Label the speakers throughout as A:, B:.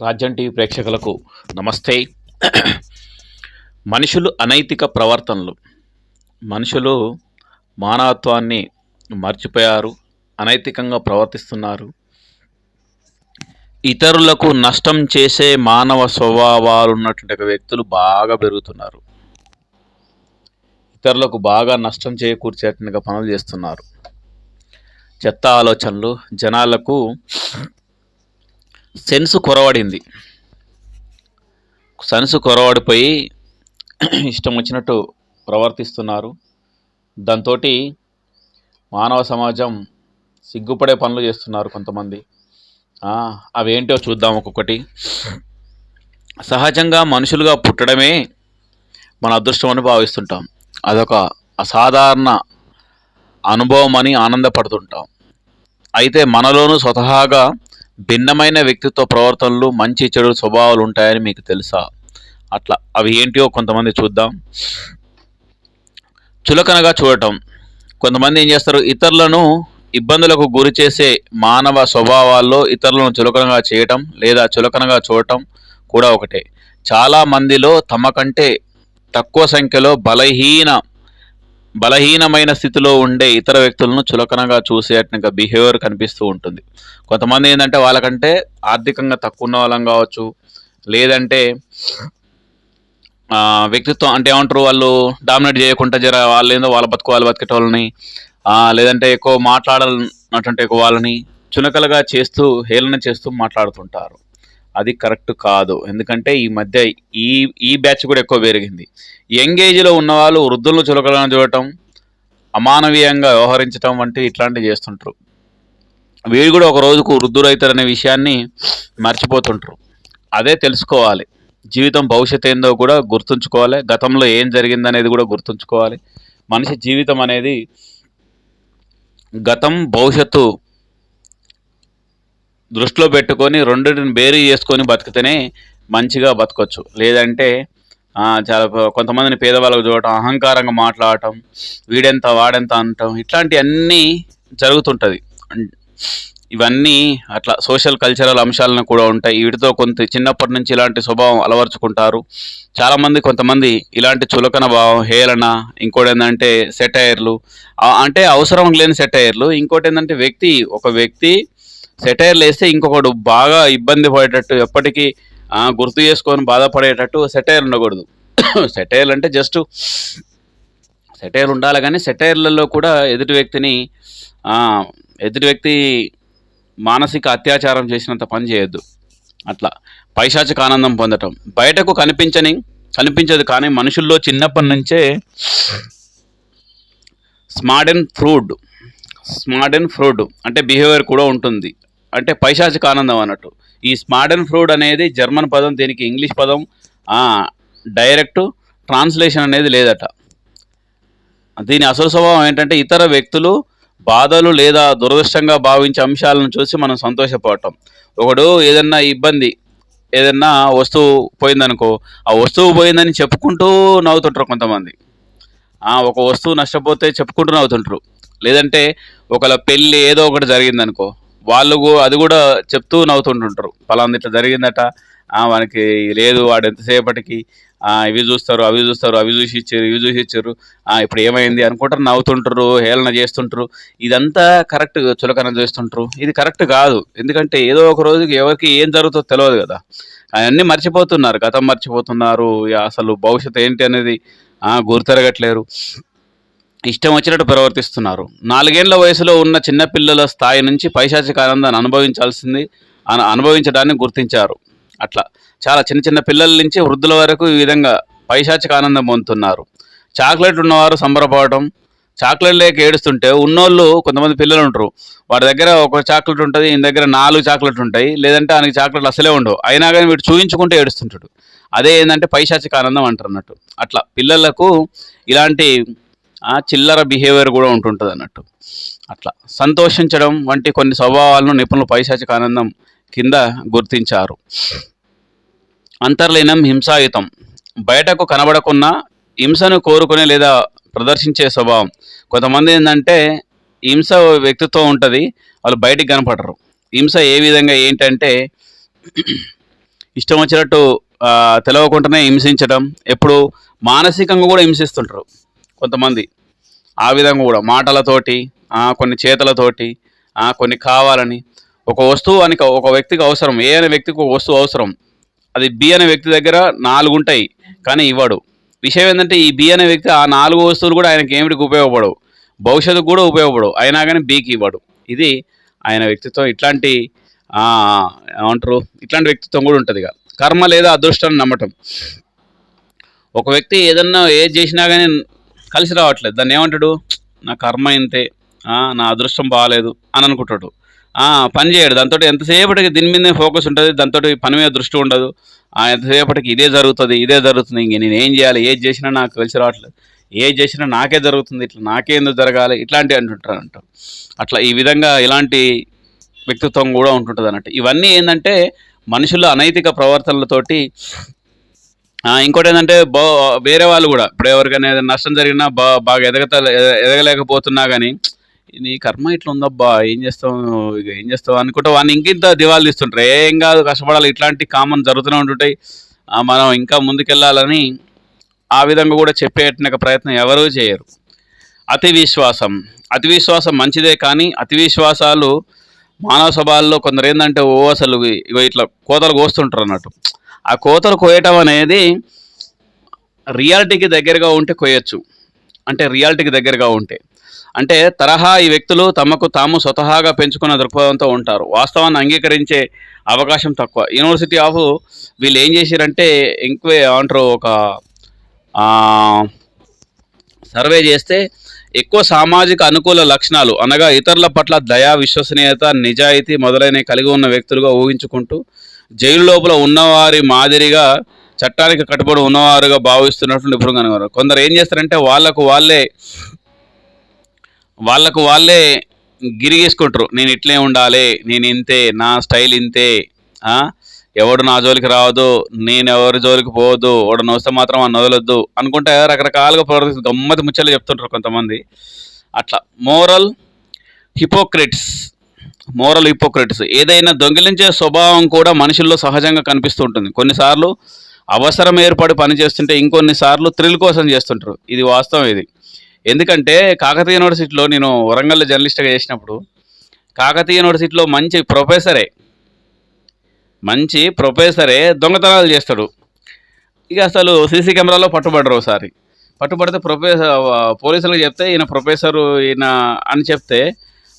A: రాజ్యం టీవీ ప్రేక్షకులకు నమస్తే. మనుషులు అనైతిక ప్రవర్తనలు. మనుషులు మానవత్వాన్ని మర్చిపోయారు అనైతికంగా ప్రవర్తిస్తున్నారు. ఇతరులకు నష్టం చేసే మానవ స్వభావాలు ఉన్నటువంటి వ్యక్తులు బాగా పెరుగుతున్నారు. ఇతరులకు బాగా నష్టం చేకూర్చేట్టుగా పనులు చేస్తున్నారు. చెత్త ఆలోచనలు జనాలకు సెన్స్ కొరవడింది. సెన్స్ కొరవడిపోయి ఇష్టం వచ్చినట్టు ప్రవర్తిస్తున్నారు. దాంతో మానవ సమాజం సిగ్గుపడే పనులు చేస్తున్నారు కొంతమంది. అవేంటో చూద్దాం ఒక్కొక్కటి. సహజంగా మనుషులుగా పుట్టడమే మన అదృష్టం అని భావిస్తుంటాం. అదొక అసాధారణ అనుభవం అని ఆనందపడుతుంటాం. అయితే మనలోనూ స్వతహాగా భిన్నమైన వ్యక్తిత్వ ప్రవర్తనలు మంచి చెడు స్వభావాలు ఉంటాయని మీకు తెలుసా? అట్లా. అవి ఏంటియో కొంతమంది చూద్దాం. చులకనగా చూడటం. కొంతమంది ఏం చేస్తారు? ఇతరులను ఇబ్బందులకు గురి చేసే మానవ స్వభావాల్లో ఇతరులను చులకనగా చేయటం లేదా చులకనగా చూడటం కూడా ఒకటే. చాలా మందిలో తమ కంటే తక్కువ సంఖ్యలో బలహీన బలహీనమైన స్థితిలో ఉండే ఇతర వ్యక్తులను చులకనగా చూసేట్టుగా బిహేవియర్ కనిపిస్తూ ఉంటుంది. కొంతమంది ఏంటంటే వాళ్ళకంటే ఆర్థికంగా తక్కువ ఉన్న వాళ్ళం కావచ్చు. లేదంటే వ్యక్తిత్వం అంటే ఏమంటారు వాళ్ళు? డామినేట్ చేయకుండా జర వాళ్ళు ఏందో వాళ్ళ బతుకు వాళ్ళు బతికేటోళ్ళని వాళ్ళని లేదంటే ఎక్కువ మాట్లాడాలన్నటువంటి ఎక్కువ వాళ్ళని చునకలుగా చేస్తూ హేళన చేస్తూ మాట్లాడుతుంటారు. అది కరెక్ట్ కాదు. ఎందుకంటే ఈ మధ్య ఈ ఈ బ్యాచ్ కూడా ఎక్కువ పెరిగింది. యంగ్ ఏజ్లో ఉన్నవాళ్ళు వృద్ధులను చులకలను చూడటం అమానవీయంగా వ్యవహరించడం వంటి ఇట్లాంటివి చేస్తుంటారు. వీళ్ళు కూడా ఒక రోజుకు వృద్ధులైతారనే విషయాన్ని మర్చిపోతుంటారు. అదే తెలుసుకోవాలి. జీవితం భవిష్యత్ ఏందో కూడా గుర్తుంచుకోవాలి. గతంలో ఏం జరిగిందనేది కూడా గుర్తుంచుకోవాలి. మనిషి జీవితం అనేది గతం భవిష్యత్తు దృష్టిలో పెట్టుకొని రెండింటిని బేరీ చేసుకొని బతికితేనే మంచిగా బతకొచ్చు. లేదంటే చాలా కొంతమందిని పేదవాళ్ళకు చూడటం అహంకారంగా మాట్లాడటం వీడెంత వాడెంత అనటం ఇట్లాంటివన్నీ జరుగుతుంటుంది. ఇవన్నీ అట్లా సోషల్ కల్చరల్ అంశాలను కూడా ఉంటాయి. వీటితో కొంత చిన్నప్పటి నుంచి ఇలాంటి స్వభావం అలవర్చుకుంటారు. చాలామంది కొంతమంది ఇలాంటి చులకన భావం హేళన ఇంకోటి ఏంటంటే సెటైర్లు అంటే అవసరం లేని సెటైర్లు ఇంకోటి ఏంటంటే వ్యక్తి ఒక వ్యక్తి సెటైర్లు వేస్తే ఇంకొకడు బాగా ఇబ్బంది పడేటట్టు ఎప్పటికీ గుర్తు చేసుకొని బాధపడేటట్టు సెటైర్ ఉండకూడదు. సెటైర్లు అంటే జస్ట్ సెటైర్ ఉండాలి కానీ సెటైర్లలో కూడా ఎదుటి వ్యక్తిని ఎదుటి వ్యక్తి మానసిక అత్యాచారం చేసినంత పని చేయొద్దు. అట్లా పైశాచిక ఆనందం పొందటం. బయటకు కనిపించని కనిపించదు కానీ మనుషుల్లో చిన్నప్పటి నుంచే smart and shrewd. Smart and shrewd. అంటే బిహేవియర్ కూడా ఉంటుంది. అంటే పైశాచిక ఆనందం అన్నట్టు. ఈ స్మార్డన్ ఫ్రూడ్ అనేది జర్మన్ పదం దీనికి ఇంగ్లీష్ పదం డైరెక్ట్ ట్రాన్స్లేషన్ అనేది లేదట. దీని అసలు స్వభావం ఏంటంటే ఇతర వ్యక్తులు బాధలు లేదా దురదృష్టంగా భావించే అంశాలను చూసి మనం సంతోషపడటం. ఒకడు ఏదన్నా ఇబ్బంది ఏదన్నా వస్తువు పోయిందనుకో ఆ వస్తువు పోయిందని చెప్పుకుంటూ నవ్వుతుంటారు కొంతమంది. ఒక వస్తువు నష్టపోతే చెప్పుకుంటూ నవ్వుతుంటారు. లేదంటే ఒకళ్ళ పెళ్ళి ఏదో ఒకటి జరిగిందనుకో వాళ్ళు అది కూడా చెప్తూ నవ్వుతుంటుంటారు. ఫలాంది ఇట్లా జరిగిందట. మనకి లేదు వాడు ఎంతసేపటికి ఇవి చూస్తారు అవి చూస్తారు అవి చూసి ఇచ్చారు ఇవి చూసి ఇచ్చారు. ఇప్పుడు ఏమైంది? అనుకుంటారు నవ్వుతుంటారు హేళన చేస్తుంటారు. ఇదంతా కరెక్ట్ చులకన చేస్తుంటారు. ఇది కరెక్ట్ కాదు. ఎందుకంటే ఏదో ఒక రోజుకి ఎవరికి ఏం జరుగుతుందో తెలియదు కదా. అవన్నీ మర్చిపోతున్నారు. గతం మర్చిపోతున్నారు. అసలు భవిష్యత్తు ఏంటి అనేది గుర్తెరగట్లేరు. ఇష్టం వచ్చినట్టు ప్రవర్తిస్తున్నారు. నాలుగేండ్ల వయసులో ఉన్న చిన్నపిల్లల స్థాయి నుంచి పైశాచిక ఆనందాన్ని అనుభవించాల్సింది అని అనుభవించడాన్ని గుర్తించారు. అట్లా చాలా చిన్న చిన్న పిల్లల నుంచి వృద్ధుల వరకు ఈ విధంగా పైశాచిక ఆనందం పొందుతున్నారు. చాక్లెట్ ఉన్నవారు సంబరపడటం చాక్లెట్ లేక ఏడుస్తుంటే ఉన్నోళ్ళు కొంతమంది పిల్లలు ఉంటారు. వాడి దగ్గర ఒక చాక్లెట్ ఉంటుంది ఈయన దగ్గర నాలుగు చాక్లెట్ ఉంటాయి లేదంటే ఆయనకి చాక్లెట్లు అసలే ఉండవు. అయినా కానీ వీడు చూయించుకుంటే ఏడుస్తుంటాడు. అదే ఏంటంటే పైశాచిక ఆనందం అంటారు అన్నట్టు. అట్లా పిల్లలకు ఇలాంటి చిల్లర బిహేవియర్ కూడా ఉంటుంటుంది అన్నట్టు అట్లా. సంతోషించడం వంటి కొన్ని స్వభావాలను నిపుణులు పైశాచిక ఆనందం కింద గుర్తించారు. అంతర్లీనం హింసాయుతం. బయటకు కనబడకున్న హింసను కోరుకునే లేదా ప్రదర్శించే స్వభావం. కొంతమంది ఏంటంటే హింస వ్యక్తిత్వం ఉంటుంది వాళ్ళు బయటికి కనపడరు. హింస ఏ విధంగా ఏంటంటే ఇష్టం వచ్చినట్టు తెలవకుండానే హింసించడం ఎప్పుడు మానసికంగా కూడా హింసిస్తుంటారు. కొంతమంది. ఆ విధంగా కూడా మాటలతోటి కొన్ని చేతలతోటి కొన్ని కావాలని ఒక వస్తువు అని ఒక వ్యక్తికి అవసరం ఏ అనే వ్యక్తికి ఒక వస్తువు అవసరం. అది బి అనే వ్యక్తి దగ్గర నాలుగు ఉంటాయి కానీ ఇవ్వడు. విషయం ఏంటంటే ఈ బి అనే వ్యక్తి ఆ నాలుగు వస్తువులు కూడా ఆయనకి ఏమిటికి ఉపయోగపడవు. భవిష్యత్తుకు కూడా ఉపయోగపడవు. అయినా కానీ బీకి ఇవ్వడు. ఇది ఆయన వ్యక్తిత్వం. ఇట్లాంటి ఏమంటారు ఇట్లాంటి వ్యక్తిత్వం కూడా ఉంటుంది ఇక కర్మ లేదా అదృష్టాన్ని నమ్మటం. ఒక వ్యక్తి ఏదన్నా ఏది చేసినా కానీ కలిసి రావట్లేదు. దాన్ని ఏమంటాడు? నా కర్మ ఇంతే. నా అదృష్టం బాగాలేదు అని అనుకుంటాడు. పని చేయడు. దాంతో ఎంతసేపటికి దీని మీదే ఫోకస్ ఉంటుంది. దాంతో పని మీద దృష్టి ఉండదు. ఆ, ఎంతసేపటికి ఇదే జరుగుతుంది ఇదే జరుగుతుంది. ఇంక నేను ఏం చేయాలి? ఏది చేసినా నాకు కలిసి రావట్లేదు. ఏది చేసినా నాకే జరుగుతుంది. ఇట్లా నాకే ఎందుకు జరగాలి? ఇట్లాంటివి అంటుంటారు అంట. అట్లా ఈ విధంగా ఇలాంటి వ్యక్తిత్వం కూడా ఉంటుంటుంది అన్నట్టు ఇవన్నీ ఏంటంటే మనుషుల అనైతిక ప్రవర్తనలతోటి ఇంకోటి ఏంటంటే బా వేరే వాళ్ళు కూడా. ఇప్పుడు ఎవరికైనా ఏదైనా నష్టం జరిగినా బా బాగా ఎదగత ఎదగలేకపోతున్నా కానీ నీ కర్మ ఇట్లా ఉందబ్బా ఏం చేస్తావు ఇక ఏం చేస్తావు అనుకుంటే వాడిని ఇంకింత దివాలు తీస్తుంటారు. ఏం కాదు కష్టపడాలి. ఇట్లాంటి కామన్ జరుగుతూనే ఉంటుంటాయి. మనం ఇంకా ముందుకెళ్ళాలని ఆ విధంగా కూడా చెప్పేట ప్రయత్నం ఎవరూ చేయరు. అతి విశ్వాసం. అతి విశ్వాసం మంచిదే కానీ అతి విశ్వాసాలు మానవ సభల్లో కొందరు ఏంటంటే ఓ అసలు ఇగో ఇట్లా కోతలు కోస్తుంటారు అన్నట్టు. ఆ కోతలు కోయటం అనేది రియాలిటీకి దగ్గరగా ఉంటే కోయచ్చు. అంటే రియాలిటీకి దగ్గరగా ఉంటే. అంటే తరహా ఈ వ్యక్తులు తమకు తాము స్వతహాగా పెంచుకున్న దృక్పథంతో ఉంటారు. వాస్తవాన్ని అంగీకరించే అవకాశం తక్కువ. యూనివర్సిటీ ఆఫ్ వీళ్ళు ఏం చేశారంటే ఇంక్వే అంటారు ఒక సర్వే చేస్తే ఎక్కువ సామాజిక అనుకూల లక్షణాలు అనగా ఇతరుల పట్ల దయా విశ్వసనీయత నిజాయితీ మొదలైనవి కలిగి ఉన్న వ్యక్తులుగా ఊహించుకుంటూ జైలు లోపల ఉన్నవారి మాదిరిగా చట్టానికి కట్టుబడి ఉన్నవారుగా భావిస్తున్నట్లు నిపుణులు కనుగొన్నారు కొందరు ఏం చేస్తారంటే వాళ్ళకు వాళ్ళే వాళ్ళకు వాళ్ళే గిరిగేసుకుంటారు నేను ఇట్లే ఉండాలి నేను ఇంతే నా స్టైల్ ఇంతే ఎవడు నా జోలికి రావద్దు నేను ఎవరి జోలికి పోవద్దు వాడు వస్తే మాత్రం అని వదలొద్దు అనుకుంటే రకరకాలుగా ప్రవర్తి గమ్మతి ముచ్చట్లు చెప్తుంటారు కొంతమంది. అట్లా మోరల్ హిపోక్రిట్స్. Moral Hippocrates. ఏదైనా దొంగిలించే స్వభావం కూడా మనుషుల్లో సహజంగా కనిపిస్తూ ఉంటుంది కొన్నిసార్లు అవసరం ఏర్పడి పని చేస్తుంటే ఇంకొన్నిసార్లు థ్రిల్ కోసం చేస్తుంటారు. ఇది వాస్తవం ఇది. ఎందుకంటే కాకతీయ యూనివర్సిటీలో నేను వరంగల్ జర్నలిస్ట్గా చేసినప్పుడు కాకతీయ యూనివర్సిటీలో మంచి ప్రొఫెసరే మంచి ప్రొఫెసరే దొంగతనాలు చేస్తాడు. ఇక అసలు సీసీ కెమెరాలో పట్టుబడరు ఒకసారి. పట్టుబడితే ప్రొఫెసర్ పోలీసులకు చెప్తే ఈయన ప్రొఫెసరు ఈయన అని చెప్తే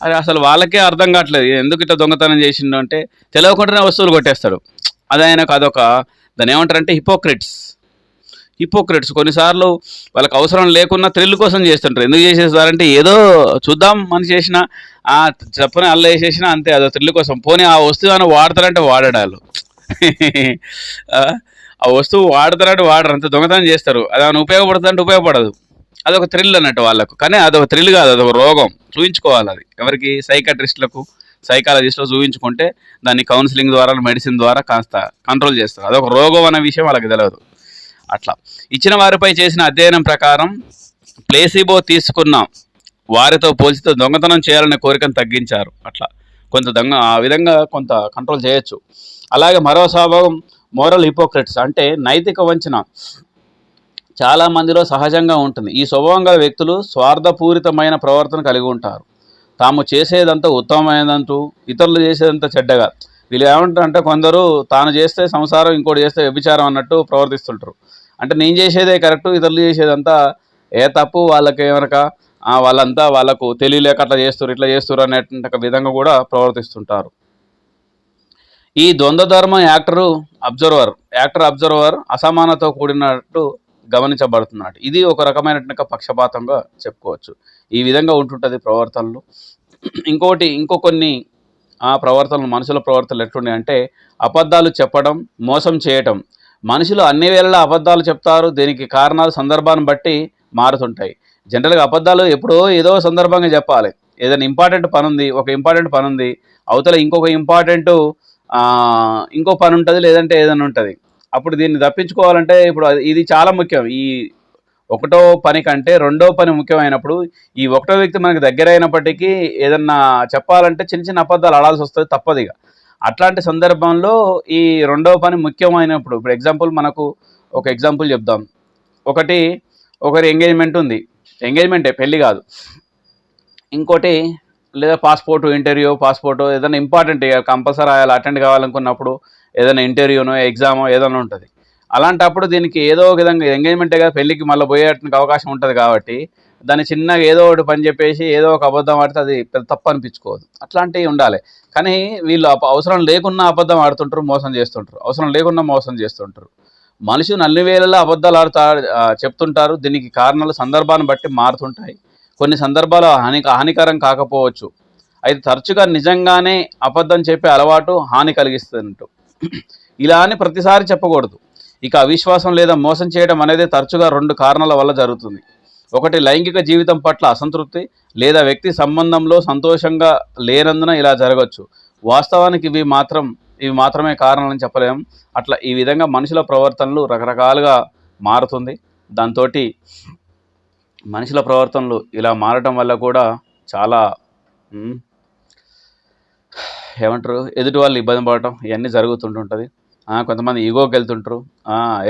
A: అది అసలు వాళ్ళకే అర్థం కావట్లేదు. ఎందుకు ఇట్లా దొంగతనం చేసిండు అంటే తెలియకుండానే వస్తువులు కొట్టేస్తాడు. అది ఆయనకు అదొక దాని ఏమంటారంటే హిపోక్రిట్స్. హిపోక్రిట్స్ కొన్నిసార్లు వాళ్ళకి అవసరం లేకున్నా థ్రిల్ కోసం చేస్తుంటారు. ఎందుకు చేసేస్తారంటే ఏదో చూద్దాం మనం చేసిన ఆ చెప్పని అల్ల వేసేసిన అంతే అదో థ్రిల్ కోసం. పోనీ ఆ వస్తువు అని వాడతారంటే వాడడాలు ఆ, ఆ వస్తువు వాడతారంటే వాడరు. అంత దొంగతనం చేస్తారు. అది ఏమైనా ఉపయోగపడుతుందంటే ఉపయోగపడదు. అదొక థ్రిల్ అన్నట్టు వాళ్ళకు. కానీ అదొక థ్రిల్ కాదు అదొక రోగం. చూపించుకోవాలి అది. ఎవరికి సైకాట్రిస్టులకు సైకాలజిస్ట్లో చూపించుకుంటే దాన్ని కౌన్సిలింగ్ ద్వారా మెడిసిన్ ద్వారా కాస్త కంట్రోల్ చేస్తారు. అదొక రోగం అనే విషయం వాళ్ళకి తెలియదు అట్లా. ఇచ్చిన వారిపై చేసిన అధ్యయనం ప్రకారం ప్లేసిబో తీసుకున్న వారితో పోల్చితే దొంగతనం చేయాలనే కోరికను తగ్గించారు. అట్లా. కొంత దొంగ ఆ విధంగా కొంత కంట్రోల్ చేయొచ్చు. అలాగే మరో స్వభావం మోరల్ హిపోక్రెట్స్ అంటే నైతిక వంచన. చాలా మందిలో సహజంగా ఉంటుంది. ఈ స్వభావం గల వ్యక్తులు స్వార్థపూరితమైన ప్రవర్తన కలిగి ఉంటారు. తాము చేసేదంతా ఉత్తమమైనదంటూ ఇతరులు చేసేదంతా చెడ్డగా. వీళ్ళు ఏమంటారంటే కొందరు తాను చేస్తే సంసారం ఇంకోటి చేస్తే వ్యభిచారం అన్నట్టు ప్రవర్తిస్తుంటారు. అంటే నేను చేసేదే కరెక్ట్ ఇతరులు చేసేదంతా ఏ తప్పు వాళ్ళకి ఏమనక వాళ్ళంతా వాళ్ళకు తెలియలేక అట్లా చేస్తారు ఇట్లా చేస్తారు అనేటువంటి విధంగా కూడా ప్రవర్తిస్తుంటారు. ఈ ద్వంద్వ ధర్మ యాక్టరు అబ్జర్వర్ యాక్టర్ అబ్జర్వర్ అసమానతో కూడినట్టు గమనించబడుతున్నాడు ఇది ఒక రకమైనటువంటి పక్షపాతంగా చెప్పుకోవచ్చు. ఈ విధంగా ఉంటుంటుంది ప్రవర్తనలు. ఇంకోటి ఇంకో కొన్ని ఆ ప్రవర్తనలు మనుషుల ప్రవర్తనలు ఎట్లున్నాయి అంటే అబద్ధాలు చెప్పడం మోసం చేయటం. మనుషులు అన్ని వేళలా అబద్ధాలు చెప్తారు దీనికి కారణాలు సందర్భాన్ని బట్టి మారుతుంటాయి. జనరల్గా అబద్ధాలు ఎప్పుడో ఏదో సందర్భంగా చెప్పాలి. ఏదైనా ఇంపార్టెంట్ పని ఉంది ఒక ఇంపార్టెంట్ పని ఉంది అవతల ఇంకొక ఇంపార్టెంట్ ఇంకో పని ఉంటుంది లేదంటే ఏదైనా ఉంటుంది. అప్పుడు దీన్ని తప్పించుకోవాలంటే ఇప్పుడు ఇది చాలా ముఖ్యం. ఈ ఒకటో పని కంటే రెండో పని ముఖ్యమైనప్పుడు ఈ ఒకటో వ్యక్తి మనకు దగ్గర అయినప్పటికీ ఏదన్నా చెప్పాలంటే చిన్న చిన్న అబద్ధాలు ఆడాల్సి వస్తుంది తప్పదు ఇక. అట్లాంటి సందర్భంలో ఈ రెండవ పని ముఖ్యమైనప్పుడు ఇప్పుడు ఎగ్జాంపుల్ మనకు ఒక ఎగ్జాంపుల్ చెప్దాం. ఒకటి ఒకరి ఎంగేజ్మెంట్ ఉంది. ఎంగేజ్మెంటే పెళ్ళి కాదు. ఇంకోటి లేదా పాస్పోర్ట్ ఇంటర్వ్యూ పాస్పోర్టు ఏదైనా ఇంపార్టెంట్ కంపల్సరీ అటెండ్ కావాలనుకున్నప్పుడు ఏదైనా ఇంటర్వ్యూనో ఎగ్జామో ఏదైనా ఉంటుంది. అలాంటప్పుడు దీనికి ఏదో ఒక విధంగా ఎంగేజ్మెంటే కదా పెళ్ళికి మళ్ళీ పోయేటానికి అవకాశం ఉంటుంది కాబట్టి దాన్ని చిన్నగా ఏదో ఒకటి పని చెప్పేసి ఏదో ఒక అబద్ధం ఆడితే అది పెద్ద తప్పు అనిపించుకోదు. అట్లాంటివి ఉండాలి. కానీ వీళ్ళు అప- అవసరం లేకున్నా అబద్ధం ఆడుతుంటారు మోసం చేస్తుంటారు. అవసరం లేకున్నా మోసం చేస్తుంటారు. మనిషి అన్ని వేళల్లో అబద్ధాలు ఆడుతా చెప్తుంటారు. దీనికి కారణాలు సందర్భాన్ని బట్టి మారుతుంటాయి. కొన్ని సందర్భాలు హాని హానికరం కాకపోవచ్చు. అయితే తరచుగా నిజంగానే అబద్ధం చెప్పే అలవాటు హాని కలిగిస్తున్నట్టు ఇలా అని ప్రతిసారి చెప్పకూడదు. ఇక అవిశ్వాసం లేదా మోసం చేయడం అనేది తరచుగా రెండు కారణాల వల్ల జరుగుతుంది. ఒకటి లైంగిక జీవితం పట్ల అసంతృప్తి లేదా వ్యక్తి సంబంధంలో సంతోషంగా లేనందున ఇలా జరగవచ్చు వాస్తవానికి ఇవి మాత్రం ఇవి మాత్రమే కారణాలని చెప్పలేము అట్లా ఈ విధంగా మనుషుల ప్రవర్తనలు రకరకాలుగా మారుతుంది. దాంతో మనుషుల ప్రవర్తనలు ఇలా మారటం వల్ల కూడా చాలా ఏమంటారు? ఎదుటి వాళ్ళు ఇబ్బంది పడటం ఇవన్నీ జరుగుతుంటుంటుంది. కొంతమంది ఈగోకి వెళ్తుంటారు.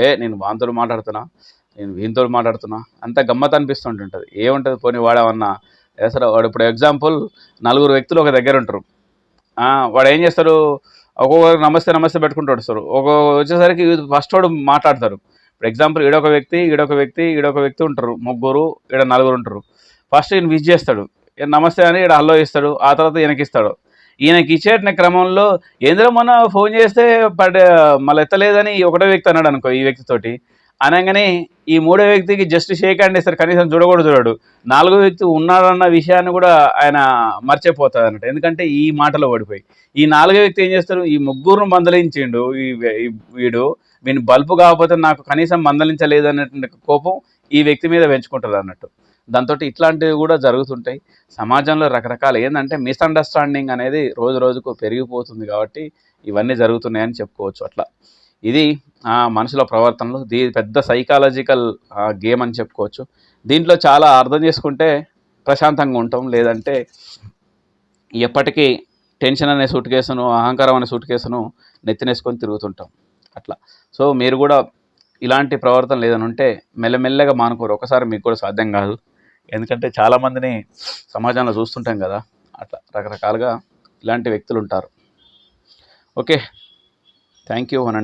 A: ఏ నేను వాంతో మాట్లాడుతున్నా నేను వీంతో మాట్లాడుతున్నా అంత గమ్మత్ అనిపిస్తుంటుంటుంది. ఏముంటుంది పోనీ వాడేమన్నా సరే వాడు ఇప్పుడు ఎగ్జాంపుల్ నలుగురు వ్యక్తులు ఒక దగ్గర ఉంటారు. వాడు ఏం చేస్తారు? ఒక్కొక్కరు నమస్తే నమస్తే పెట్టుకుంటూ వస్తారు ఒక వచ్చేసరికి ఫస్ట్ వాడు మాట్లాడతారు. ఇప్పుడు ఎగ్జాంపుల్ ఈడొక వ్యక్తి ఈడొక వ్యక్తి ఈడొక వ్యక్తి ఉంటారు. ముగ్గురు ఈడ నలుగురు ఉంటారు. ఫస్ట్ ఈయన విజ్ చేస్తాడు. నమస్తే అని ఈడ హలో ఇస్తాడు ఆ తర్వాత ఈయనకి ఈయనకి ఇచ్చేట క్రమంలో ఏంద్ర మొన్న ఫోన్ చేస్తే పడ మళ్ళీ ఎత్తలేదని ఒకటో వ్యక్తి అన్నాడు అనుకో ఈ వ్యక్తితోటి. అనగానే ఈ మూడో వ్యక్తికి జస్ట్ షేక్ హ్యాండ్ ఇస్తారు కనీసం చూడకూడదు చూడడు. నాలుగో వ్యక్తి ఉన్నాడన్న విషయాన్ని కూడా ఆయన మర్చిపోతాడు అన్నట్టు ఎందుకంటే ఈ మాటలో పడిపోయి ఈ నాలుగో వ్యక్తి ఏం చేస్తారు? ఈ ముగ్గురును మందలించిండు ఈ వీడు. వీని బల్పు కాకపోతే నాకు కనీసం మందలించలేదు అన్నటువంటి కోపం ఈ వ్యక్తి మీద పెంచుకుంటారు అన్నట్టు దాంతో ఇట్లాంటివి కూడా జరుగుతుంటాయి. సమాజంలో రకరకాల ఏంటంటే మిస్అండర్స్టాండింగ్ అనేది రోజు రోజుకు పెరిగిపోతుంది కాబట్టి ఇవన్నీ జరుగుతున్నాయని చెప్పుకోవచ్చు అట్లా. ఇది ఆ, మనుషుల ప్రవర్తనలు దీ పెద్ద సైకాలజికల్ గేమ్ అని చెప్పుకోవచ్చు. దీంట్లో చాలా అర్థం చేసుకుంటే ప్రశాంతంగా ఉంటాం. లేదంటే ఎప్పటికీ టెన్షన్ అనే సూట్ కేసును అహంకారం అనే సూట్ కేసును నెత్తినేసుకొని తిరుగుతుంటాం. అట్లా. సో మీరు కూడా ఇలాంటి ప్రవర్తన లేదని ఉంటే మెల్లమెల్లగా మానుకోరు. ఒకసారి మీకు కూడా సాధ్యం కాదు. ఎందుకంటే చాలామందిని సమాజంలో చూస్తుంటాం కదా అట్లా రకరకాలుగా ఇలాంటి వ్యక్తులు ఉంటారు. ఓకే థ్యాంక్ యూ అనండి